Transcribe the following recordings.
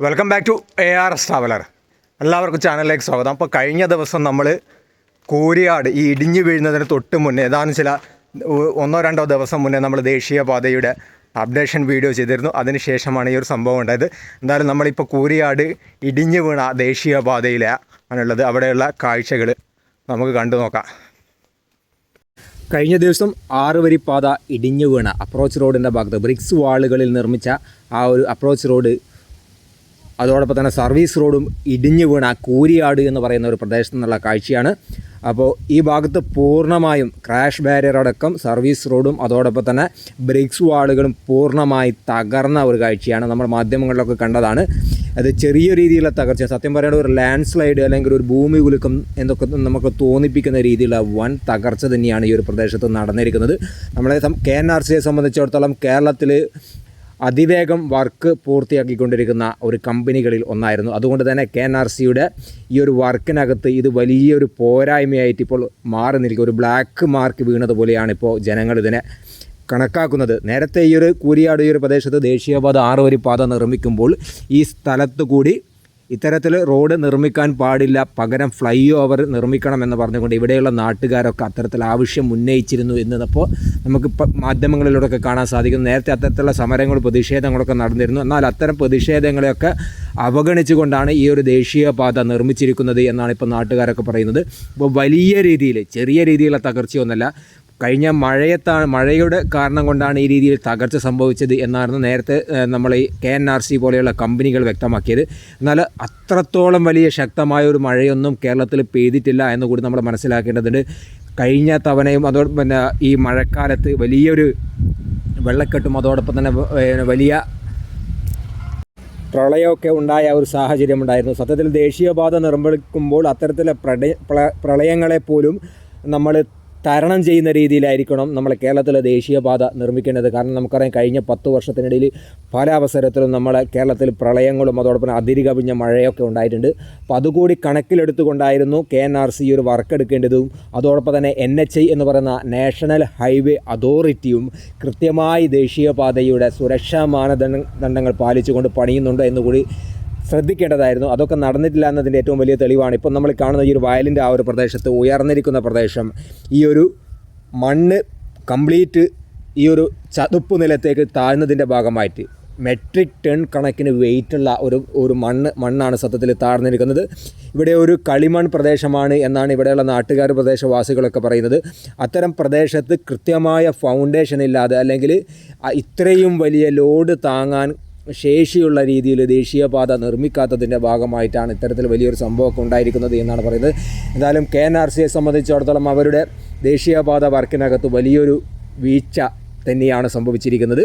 Welcome back to A R S traveller എല്ലാവർക്കും ചാനലിലേക്ക് സ്വാഗതം. അപ്പോൾ കഴിഞ്ഞ ദിവസം നമ്മൾ കോരിയാട് ഈ ഇടിഞ്ഞു വീഴുന്നതിന് തൊട്ട് മുന്നേ ഏതാനും ചില ഒന്നോ രണ്ടോ ദിവസം മുന്നേ നമ്മൾ ദേശീയപാതയുടെ അപ്ഡേഷൻ വീഡിയോ ചെയ്തിരുന്നു. അതിനുശേഷമാണ് ഈ ഒരു സംഭവം ഉണ്ടായത്. എന്തായാലും നമ്മളിപ്പോൾ കൂരിയാട് ഇടിഞ്ഞു വീണ ദേശീയപാതയിലെ ആണുള്ളത്. അവിടെയുള്ള കാഴ്ചകൾ നമുക്ക് കണ്ടു നോക്കാം. കഴിഞ്ഞ ദിവസം ആറ് വരി പാത ഇടിഞ്ഞു വീണ അപ്രോച്ച് റോഡിന്റെ ഭാഗത്ത് ബ്രിക്സ് വാളുകളിൽ നിർമ്മിച്ച ആ ഒരു അപ്രോച്ച് റോഡ് അതോടൊപ്പം തന്നെ സർവീസ് റോഡും ഇടിഞ്ഞു വീണ കൂരിയാട് എന്ന് പറയുന്ന ഒരു പ്രദേശത്തു നിന്നുള്ള കാഴ്ചയാണ്. അപ്പോൾ ഈ ഭാഗത്ത് പൂർണമായും ക്രാഷ് ബാരിയർ അടക്കം സർവീസ് റോഡും അതോടൊപ്പം തന്നെ ബ്രേക്സ് വാളുകളും പൂർണമായി തകർന്ന ഒരു കാഴ്ചയാണ് നമ്മൾ മാധ്യമങ്ങളിലൊക്കെ കണ്ടതാണ്. അത് ചെറിയ രീതിയിലുള്ള തകർച്ച സത്യം പറയുന്നത് ഒരു ലാൻഡ് സ്ലൈഡ് അല്ലെങ്കിൽ ഒരു ഭൂമി കുലുക്കം എന്നൊക്കെ നമുക്ക് തോന്നിപ്പിക്കുന്ന രീതിയിലുള്ള വൻ തകർച്ച തന്നെയാണ് ഈ ഒരു പ്രദേശത്ത് നടന്നിരിക്കുന്നത്. നമ്മളെ കെ എൻ ആർ സിയെ സംബന്ധിച്ചിടത്തോളം കേരളത്തിൽ അതിവേഗം വർക്ക് പൂർത്തിയാക്കിക്കൊണ്ടിരിക്കുന്ന ഒരു കമ്പനികളിൽ ഒന്നായിരുന്നു. അതുകൊണ്ട് തന്നെ കെ എൻ ആർ സിയുടെ ഈ ഒരു വർക്കിനകത്ത് ഇത് വലിയൊരു പോരായ്മയായിട്ട് ഇപ്പോൾ മാറി നിൽക്കുക ഒരു ബ്ലാക്ക് മാർക്ക് വീണതുപോലെയാണ് ഇപ്പോൾ ജനങ്ങൾ ഇതിനെ കണക്കാക്കുന്നത്. നേരത്തെ ഈ ഒരു കൂരിയാട് ഈ ഒരു പ്രദേശത്ത് ദേശീയപാത ആറ് വരി പാത നിർമ്മിക്കുമ്പോൾ ഈ സ്ഥലത്തു കൂടി ഇത്തരത്തിൽ റോഡ് നിർമ്മിക്കാൻ പാടില്ല പകരം ഫ്ലൈ ഓവർ നിർമ്മിക്കണം എന്ന് പറഞ്ഞുകൊണ്ട് ഇവിടെയുള്ള നാട്ടുകാരൊക്കെ അത്തരത്തിൽ ആവശ്യം ഉന്നയിച്ചിരുന്നു എന്നപ്പോൾ നമുക്ക് മാധ്യമങ്ങളിലൂടെയൊക്കെ കാണാൻ സാധിക്കുന്നു. നേരത്തെ അത്തരത്തിലുള്ള സമരങ്ങളും പ്രതിഷേധങ്ങളൊക്കെ നടന്നിരുന്നു. എന്നാൽ അത്തരം പ്രതിഷേധങ്ങളെയൊക്കെ അവഗണിച്ചുകൊണ്ടാണ് ഈ ഒരു ദേശീയപാത നിർമ്മിച്ചിരിക്കുന്നത് എന്നാണ് ഇപ്പോൾ നാട്ടുകാരൊക്കെ പറയുന്നത്. ഇപ്പോൾ വലിയ രീതിയിൽ ചെറിയ രീതിയിലുള്ള തകർച്ചയൊന്നുമല്ല. കഴിഞ്ഞ മഴയത്താണ് മഴയുടെ കാരണം കൊണ്ടാണ് ഈ രീതിയിൽ തകർച്ച സംഭവിച്ചത് എന്നായിരുന്നു നേരത്തെ നമ്മൾ ഈ കെ എൻ ആർ സി പോലെയുള്ള കമ്പനികൾ വ്യക്തമാക്കിയത്. എന്നാൽ അത്രത്തോളം വലിയ ശക്തമായ ഒരു മഴയൊന്നും കേരളത്തിൽ പെയ്തിട്ടില്ല എന്ന് കൂടി നമ്മൾ മനസ്സിലാക്കേണ്ടതുണ്ട്. കഴിഞ്ഞ തവണയും അതോടൊപ്പം പിന്നെ ഈ മഴക്കാലത്ത് വലിയൊരു വെള്ളക്കെട്ടും അതോടൊപ്പം തന്നെ വലിയ പ്രളയമൊക്കെ ഉണ്ടായ ഒരു സാഹചര്യം ഉണ്ടായിരുന്നു. സത്യത്തിൽ ദേശീയപാത നിർമ്മിക്കുമ്പോൾ അത്തരത്തിലെ പ്രളയ പ്രളയങ്ങളെ പോലും നമ്മൾ തരണം ചെയ്യുന്ന രീതിയിലായിരിക്കണം നമ്മൾ കേരളത്തിലെ ദേശീയപാത നിർമ്മിക്കേണ്ടത്. കാരണം നമുക്കറിയാം കഴിഞ്ഞ പത്ത് വർഷത്തിനിടയിൽ പല അവസരത്തിലും നമ്മളെ കേരളത്തിൽ പ്രളയങ്ങളും അതോടൊപ്പം അതിരി കവിഞ്ഞ മഴയൊക്കെ ഉണ്ടായിട്ടുണ്ട്. അപ്പോൾ അതുകൂടി കണക്കിലെടുത്തുകൊണ്ടായിരുന്നു കെ എൻ ആർ സി ഒരു വർക്ക് എടുക്കേണ്ടതും അതോടൊപ്പം തന്നെ എൻ എച്ച് ഐ എന്ന് പറയുന്ന നാഷണൽ ഹൈവേ അതോറിറ്റിയും കൃത്യമായി ദേശീയപാതയുടെ സുരക്ഷാ മാനദണ്ഡങ്ങൾ പാലിച്ചുകൊണ്ട് പണിയുന്നുണ്ട് എന്നുകൂടി ശ്രദ്ധിക്കേണ്ടതായിരുന്നു. അതൊക്കെ നടന്നിട്ടില്ല എന്നതിന്റെ ഏറ്റവും വലിയ തെളിവാണ്. ഇപ്പം നമ്മൾ കാണുന്ന ഈ ഒരു വയലിന്റെ ആ ഒരു പ്രദേശത്ത് ഉയർന്നിരിക്കുന്ന പ്രദേശം ഈ ഒരു മണ്ണ് കംപ്ലീറ്റ് ഈ ഒരു ചതുപ്പ് നിലത്തേക്ക് താഴ്ന്നതിന്റെ ഭാഗമായിട്ട് മെട്രിക് ടൺ കണക്കിന് വെയിറ്റുള്ള ഒരു ഒരു മണ്ണ് മണ്ണാണ് സത്യത്തിൽ താഴ്ന്നിരിക്കുന്നത്. ഇവിടെ ഒരു കളിമൺ പ്രദേശമാണ് എന്നാണ് ഇവിടെയുള്ള നാട്ടുകാർ പ്രദേശവാസികളൊക്കെ പറയുന്നത്. അത്തരം പ്രദേശത്ത് കൃത്യമായ ഫൗണ്ടേഷൻ ഇല്ലാതെ അല്ലെങ്കിൽ ഇത്രയും വലിയ ലോഡ് താങ്ങാൻ ശേഷിയുള്ള രീതിയിൽ ദേശീയപാത നിർമ്മിക്കാത്തതിന്റെ ഭാഗമായിട്ടാണ് ഇത്തരത്തിൽ വലിയൊരു സംഭവമൊക്കെ ഉണ്ടായിരിക്കുന്നത് എന്നാണ് പറയുന്നത്. എന്തായാലും കെ എൻ ആർ സിയെ സംബന്ധിച്ചിടത്തോളം അവരുടെ ദേശീയപാത വർക്കിനകത്ത് വലിയൊരു വീഴ്ച തന്നെയാണ് സംഭവിച്ചിരിക്കുന്നത്.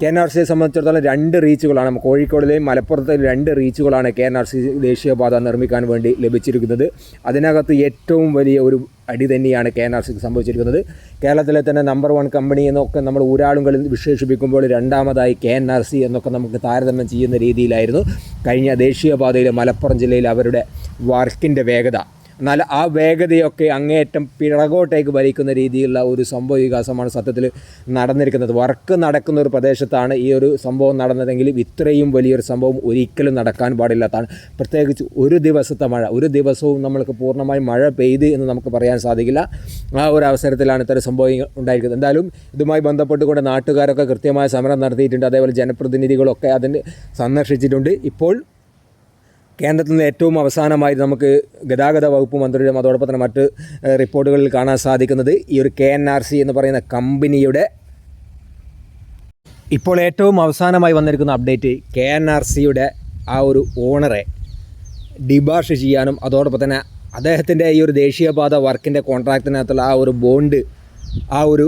കെ എൻ ആർ സിയെ സംബന്ധിച്ചിടത്തോളം രണ്ട് റീച്ചുകളാണ് കോഴിക്കോടിലെയും മലപ്പുറത്തെയും രണ്ട് റീച്ചുകളാണ് കെ എൻ ആർ സി ദേശീയപാത നിർമ്മിക്കാൻ വേണ്ടി ലഭിച്ചിരിക്കുന്നത്. അതിനകത്ത് ഏറ്റവും വലിയ ഒരു അടി തന്നെയാണ് കെ എൻ ആർ സിക്ക് സംഭവിച്ചിരിക്കുന്നത്. കേരളത്തിലെ തന്നെ നമ്പർ വൺ കമ്പനി എന്നൊക്കെ നമ്മൾ ഊരാളുകളിൽ വിശേഷിപ്പിക്കുമ്പോൾ രണ്ടാമതായി കെ എൻ ആർ സി എന്നൊക്കെ നമുക്ക് താരതമ്യം ചെയ്യുന്ന രീതിയിലായിരുന്നു. കഴിഞ്ഞ ദേശീയപാതയിലെ മലപ്പുറം ജില്ലയിൽ അവരുടെ വർക്കിന്റെ വേഗത എന്നാൽ ആ വേഗതയൊക്കെ അങ്ങേയറ്റം പിറകോട്ടേക്ക് വലിക്കുന്ന രീതിയിലുള്ള ഒരു സംഭവ വികാസമാണ് സത്യത്തിൽ നടന്നിരിക്കുന്നത്. വർക്ക് നടക്കുന്ന ഒരു പ്രദേശത്താണ് ഈ ഒരു സംഭവം നടന്നതെങ്കിലും ഇത്രയും വലിയൊരു സംഭവം ഒരിക്കലും നടക്കാൻ പാടില്ലാത്തതാണ്. പ്രത്യേകിച്ച് ഒരു ദിവസത്തെ മഴ ഒരു ദിവസവും നമ്മൾക്ക് പൂർണമായി മഴ പെയ്ത് എന്ന് നമുക്ക് പറയാൻ സാധിക്കില്ല. ആ ഒരു അവസരത്തിലാണ് ഇത്തരം സംഭവം ഉണ്ടായിരിക്കുന്നത്. എന്തായാലും ഇതുമായി ബന്ധപ്പെട്ടുകൊണ്ട് നാട്ടുകാരൊക്കെ കൃത്യമായ സമരം നടത്തിയിട്ടുണ്ട്. അതേപോലെ ജനപ്രതിനിധികളൊക്കെ അതിന് സന്ദർശിച്ചിട്ടുണ്ട്. ഇപ്പോൾ കേന്ദ്രത്തിൽ നിന്ന് ഏറ്റവും അവസാനമായി നമുക്ക് ഗതാഗത വകുപ്പ് മന്ത്രിയുടെ അതോടൊപ്പം തന്നെ മറ്റ് റിപ്പോർട്ടുകളിൽ കാണാൻ സാധിക്കുന്നത് ഈ ഒരു കെ എൻ ആർ സി എന്ന് പറയുന്ന കമ്പനിയുടെ ഇപ്പോൾ ഏറ്റവും അവസാനമായി വന്നിരിക്കുന്ന അപ്ഡേറ്റ് കെ എൻ ആർ സിയുടെ ആ ഒരു ഓണറെ ഡിബാർഷ് ചെയ്യാനും അതോടൊപ്പം തന്നെ അദ്ദേഹത്തിന്റെ ഈ ഒരു ദേശീയപാത വർക്കിന്റെ കോൺട്രാക്റ്റിനകത്തുള്ള ആ ഒരു ബോണ്ട് ആ ഒരു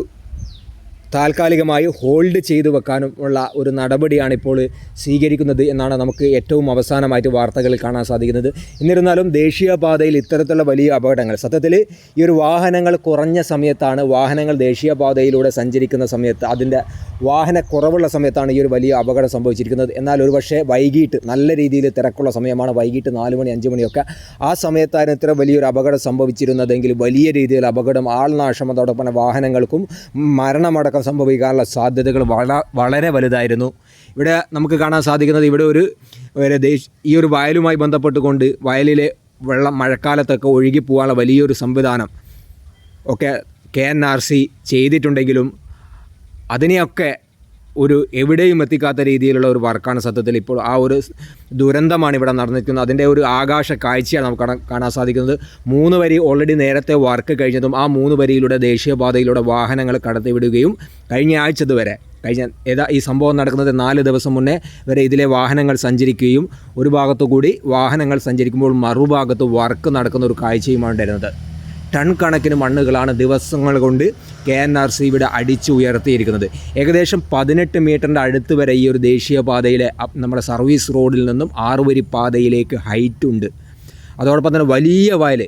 താൽക്കാലികമായി ഹോൾഡ് ചെയ്തു വെക്കാനുമുള്ള ഒരു നടപടിയാണ് ഇപ്പോൾ സ്വീകരിക്കുന്നത് എന്നാണ് നമുക്ക് ഏറ്റവും അവസാനമായിട്ട് വാർത്തകളിൽ കാണാൻ സാധിക്കുന്നത്. എന്നിരുന്നാലും ദേശീയപാതയിൽ ഇത്തരത്തിലുള്ള വലിയ അപകടങ്ങൾ സത്യത്തിൽ ഈ ഒരു വാഹനങ്ങൾ കുറഞ്ഞ സമയത്താണ് വാഹനങ്ങൾ ദേശീയപാതയിലൂടെ സഞ്ചരിക്കുന്ന സമയത്ത് അതിന്റെ വാഹന കുറവുള്ള സമയത്താണ് ഈ ഒരു വലിയ അപകടം സംഭവിച്ചിരിക്കുന്നത്. എന്നാൽ ഒരുപക്ഷെ വൈകിട്ട് നല്ല രീതിയിൽ തിരക്കുള്ള സമയമാണ്. വൈകിട്ട് നാല് മണി അഞ്ച് മണിയൊക്കെ. ആ സമയത്തായിരുന്നു ഇത്ര വലിയൊരു അപകടം സംഭവിച്ചിരുന്നതെങ്കിൽ വലിയ രീതിയിൽ അപകടം ആൾനാശം അതോടൊപ്പം വാഹനങ്ങൾക്കും മരണമടക്കം സംഭവിക്കാനുള്ള സാധ്യതകൾ വള വളരെ വലുതായിരുന്നു. ഇവിടെ നമുക്ക് കാണാൻ സാധിക്കുന്നത് ഇവിടെ ഒരു ഈ ഒരു വയലുമായി ബന്ധപ്പെട്ടുകൊണ്ട് വയലിലെ വെള്ളം മഴക്കാലത്തൊക്കെ ഒഴുകി പോകാനുള്ള വലിയൊരു സംവിധാനം ഒക്കെ കെ എൻ ആർ സി ചെയ്തിട്ടുണ്ടെങ്കിലും അതിനെയൊക്കെ ഒരു എവിടെയും എത്തിക്കാത്ത രീതിയിലുള്ള ഒരു വർക്കാണ് സത്യത്തിൽ ഇപ്പോൾ ആ ഒരു ദുരന്തമാണ് ഇവിടെ നടന്നിരിക്കുന്നത്. അതിന്റെ ഒരു ആകാശ കാഴ്ചയാണ് നമുക്ക് കാണാൻ- സാധിക്കുന്നത്. മൂന്ന് വരി ഓൾറെഡി നേരത്തെ വർക്ക് കഴിഞ്ഞതും ആ മൂന്ന് വരിയിലൂടെ ദേശീയപാതയിലൂടെ വാഹനങ്ങൾ കടത്തിവിടുകയും കഴിഞ്ഞ ആഴ്ച വരെ കഴിഞ്ഞ ഏതാ ഈ സംഭവം നടക്കുന്നത് നാല് ദിവസം മുന്നേ വരെ ഇതിലെ വാഹനങ്ങൾ സഞ്ചരിക്കുകയും ഒരു ഭാഗത്തു കൂടി വാഹനങ്ങൾ സഞ്ചരിക്കുമ്പോൾ മറുഭാഗത്ത് വർക്ക് നടക്കുന്ന ഒരു കാഴ്ചയുമാണ് ഉണ്ടായിരുന്നത്. ടൺ കണക്കിന് മണ്ണുകളാണ് ദിവസങ്ങൾ കൊണ്ട് കെ എൻ ആർ സി ഇവിടെ അടിച്ചു ഉയർത്തിയിരിക്കുന്നത്. ഏകദേശം പതിനെട്ട് മീറ്ററിന്റെ അടുത്ത് വരെ ഈ ഒരു ദേശീയപാതയിലെ നമ്മുടെ സർവീസ് റോഡിൽ നിന്നും ആറുവരി പാതയിലേക്ക് ഹൈറ്റ് ഉണ്ട്. അതോടൊപ്പം തന്നെ വലിയ വയൽ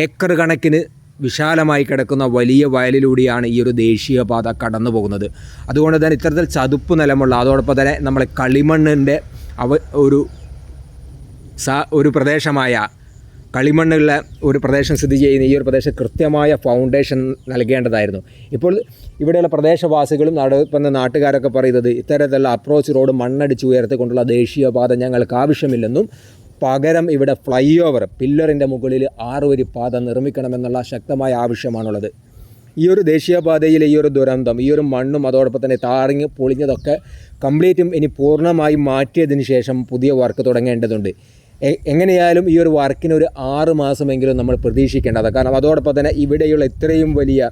ഏക്കർ കണക്കിന് വിശാലമായി കിടക്കുന്ന വലിയ വയലിലൂടെയാണ് ഈ ഒരു ദേശീയപാത കടന്നു പോകുന്നത്. അതുകൊണ്ട് തന്നെ ഇത്തരത്തിൽ ചതുപ്പ് നിലമുള്ള അതോടൊപ്പം തന്നെ നമ്മളെ കളിമണ്ണിന്റെ അവ ഒരു സ ഒരു പ്രദേശമായ കളിമണ്ണുള്ള ഒരു പ്രദേശം സ്ഥിതി ചെയ്യുന്ന ഈ ഒരു പ്രദേശം കൃത്യമായ ഫൗണ്ടേഷൻ നൽകേണ്ടതായിരുന്നു. ഇപ്പോൾ ഇവിടെയുള്ള പ്രദേശവാസികളും നടപ്പുന്ന നാട്ടുകാരൊക്കെ പറയുന്നത് ഇത്തരത്തിലുള്ള അപ്രോച്ച് റോഡ് മണ്ണടിച്ച് ഉയർത്തിക്കൊണ്ടുള്ള ദേശീയപാത ഞങ്ങൾക്ക് ആവശ്യമില്ലെന്നും പകരം ഇവിടെ ഫ്ലൈ ഓവർ പില്ലറിന്റെ മുകളിൽ ആറുവരി പാത നിർമ്മിക്കണമെന്നുള്ള ശക്തമായ ആവശ്യമാണുള്ളത്. ഈ ഒരു ദേശീയപാതയിലെ ഈ ഒരു ദുരന്തം ഈ ഒരു മണ്ണും അതോടൊപ്പം തന്നെ താറിങ് പൊളിഞ്ഞതൊക്കെ കംപ്ലീറ്റും ഇനി പൂർണമായും മാറ്റിയതിന് ശേഷം പുതിയ വർക്ക് തുടങ്ങേണ്ടതുണ്ട്. എങ്ങനെയായാലും ഈ ഒരു വർക്കിന് ഒരു ആറ് മാസമെങ്കിലും നമ്മൾ പ്രതീക്ഷിക്കേണ്ടത് കാരണം അതോടൊപ്പം തന്നെ ഇവിടെയുള്ള ഇത്രയും വലിയ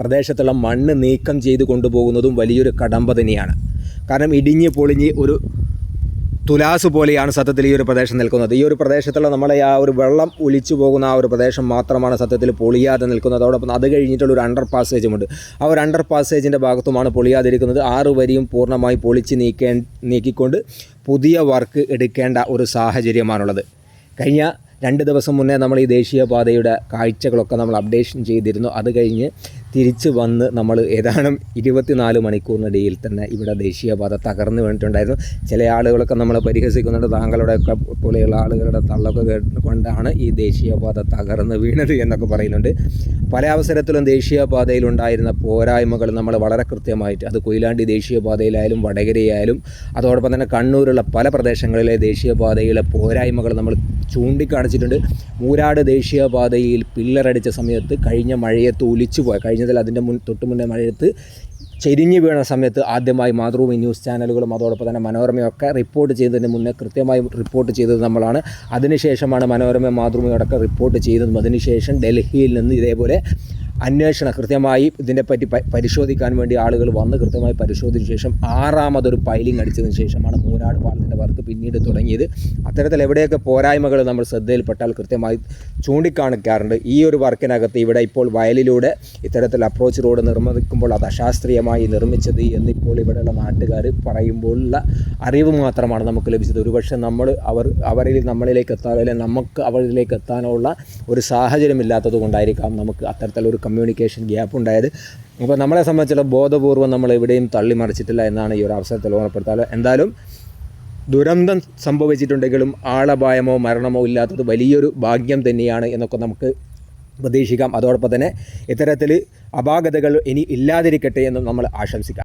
പ്രദേശത്തുള്ള മണ്ണ് നീക്കം ചെയ്ത് കൊണ്ടുപോകുന്നതും വലിയൊരു കടമ്പ തന്നെയാണ് കാരണം ഇടിഞ്ഞ് പൊളിഞ്ഞ് ഒരു തുലാസ് പോലെയാണ് സത്യത്തിൽ ഈ ഒരു പ്രദേശം നിൽക്കുന്നത്. ഈ ഒരു പ്രദേശത്തുള്ള നമ്മളെ ആ ഒരു വെള്ളം ഒലിച്ചു പോകുന്ന ആ ഒരു പ്രദേശം മാത്രമാണ് സത്യത്തിൽ പൊളിയാതെ നിൽക്കുന്നത്. അതോടൊപ്പം അത് കഴിഞ്ഞിട്ടുള്ള ഒരു അണ്ടർ പാസേജുമുണ്ട് ആ ഒരു അണ്ടർ പാസേജിന്റെ ഭാഗത്തുമാണ് പൊളിയാതിരിക്കുന്നത്. ആറ് വരിയും പൂർണമായി പൊളിച്ച് നീക്കേ നീക്കിക്കൊണ്ട് പുതിയ വർക്ക് എടുക്കേണ്ട ഒരു സാഹചര്യമാണുള്ളത്. കഴിഞ്ഞ രണ്ട് ദിവസം മുന്നേ നമ്മൾ ഈ ദേശീയപാതയുടെ കാഴ്ചകളൊക്കെ നമ്മൾ അപ്ഡേഷൻ ചെയ്തിരുന്നു. അത് കഴിഞ്ഞ് തിരിച്ച് വന്ന് നമ്മൾ ഏതാനും ഇരുപത്തിനാല് മണിക്കൂറിനിടയിൽ തന്നെ ഇവിടെ ദേശീയപാത തകർന്നു വീണിട്ടുണ്ടായിരുന്നു. ചില ആളുകളൊക്കെ നമ്മൾ പരിഹസിക്കുന്നുണ്ട്. താങ്കളുടെയൊക്കെ പോലെയുള്ള ആളുകളുടെ തള്ളൊക്കെ കേട്ടുകൊണ്ടാണ് ഈ ദേശീയപാത തകർന്ന് വീണത് എന്നൊക്കെ പറയുന്നുണ്ട്. പല അവസരത്തിലും ദേശീയപാതയിലുണ്ടായിരുന്ന പോരായ്മകൾ നമ്മൾ വളരെ കൃത്യമായിട്ട് അത് കൊയിലാണ്ടി ദേശീയപാതയിലായാലും വടകരയായാലും അതോടൊപ്പം തന്നെ കണ്ണൂരുള്ള പല പ്രദേശങ്ങളിലെ ദേശീയപാതയിലെ പോരായ്മകൾ നമ്മൾ ചൂണ്ടിക്കാണിച്ചിട്ടുണ്ട്. മൂരാട് ദേശീയപാതയിൽ പില്ലറടിച്ച സമയത്ത് കഴിഞ്ഞ മഴയെ തൊലിച്ചു പോയ കഴിഞ്ഞതിൽ അതിന്റെ മുൻ തൊട്ടു മുന്നേ മഴയത്ത് ചെരിഞ്ഞു വീണ സമയത്ത് ആദ്യമായി മാതൃഭൂമി ന്യൂസ് ചാനലുകളും അതോടൊപ്പം തന്നെ മനോരമയൊക്കെ റിപ്പോർട്ട് ചെയ്തതിന് മുന്നേ കൃത്യമായി റിപ്പോർട്ട് ചെയ്തത് നമ്മളാണ്. അതിനുശേഷമാണ് മനോരമ മാതൃഭൂമിയോടൊക്കെ റിപ്പോർട്ട് ചെയ്തതും. അതിനുശേഷം ഡൽഹിയിൽ നിന്ന് ഇതേപോലെ അന്വേഷണം കൃത്യമായി ഇതിനെ പറ്റി പരിശോധിക്കാൻ വേണ്ടി ആളുകൾ വന്ന് കൃത്യമായി പരിശോധിച്ച ശേഷം ആറാമതൊരു പൈലിംഗ് അടിച്ചതിന് ശേഷമാണ് മൂരാട് പാലത്തിന്റെ വർക്ക് പിന്നീട് തുടങ്ങിയത്. അത്തരത്തിൽ എവിടെയൊക്കെ പോരായ്മകൾ നമ്മൾ ശ്രദ്ധയിൽപ്പെട്ടാൽ കൃത്യമായി ചൂണ്ടിക്കാണിക്കാറുണ്ട്. ഈ ഒരു വർക്കിനകത്ത് ഇവിടെ ഇപ്പോൾ വയലിലൂടെ ഇത്തരത്തിൽ അപ്രോച്ച് റോഡ് നിർമ്മിക്കുമ്പോൾ അത് അശാസ്ത്രീയമായി നിർമ്മിച്ചത് എന്നിപ്പോൾ ഇവിടെയുള്ള നാട്ടുകാർ പറയുമ്പോഴുള്ള അറിവ് മാത്രമാണ് നമുക്ക് ലഭിച്ചത്. ഒരുപക്ഷെ നമ്മൾ അവർ അവരിൽ നമ്മളിലേക്ക് എത്താൻ അല്ലെങ്കിൽ നമുക്ക് അവരിലേക്ക് എത്താനുള്ള ഒരു സാഹചര്യം ഇല്ലാത്തത് കൊണ്ടായിരിക്കാം നമുക്ക് അത്തരത്തിലൊരു കമ്മ്യൂണിക്കേഷൻ ഗ്യാപ്പ് ഉണ്ടായത്. അപ്പോൾ നമ്മളെ സംബന്ധിച്ചുള്ള ബോധപൂർവം നമ്മൾ എവിടെയും തള്ളിമറിച്ചിട്ടില്ല എന്നാണ് ഈ ഒരു അവസരത്തിൽ ഓർമ്മപ്പെടുത്താറ് എന്തായാലും ദുരന്തം സംഭവിച്ചിട്ടുണ്ടെങ്കിലും ആളപായമോ മരണമോ ഇല്ലാത്തത് വലിയൊരു ഭാഗ്യം തന്നെയാണ് എന്നൊക്കെ നമുക്ക് പ്രതീക്ഷിക്കാം. അതോടൊപ്പം തന്നെ ഇത്തരത്തിൽ അപാകതകൾ ഇനി ഇല്ലാതിരിക്കട്ടെ എന്നും നമ്മൾ ആശംസിക്കാം.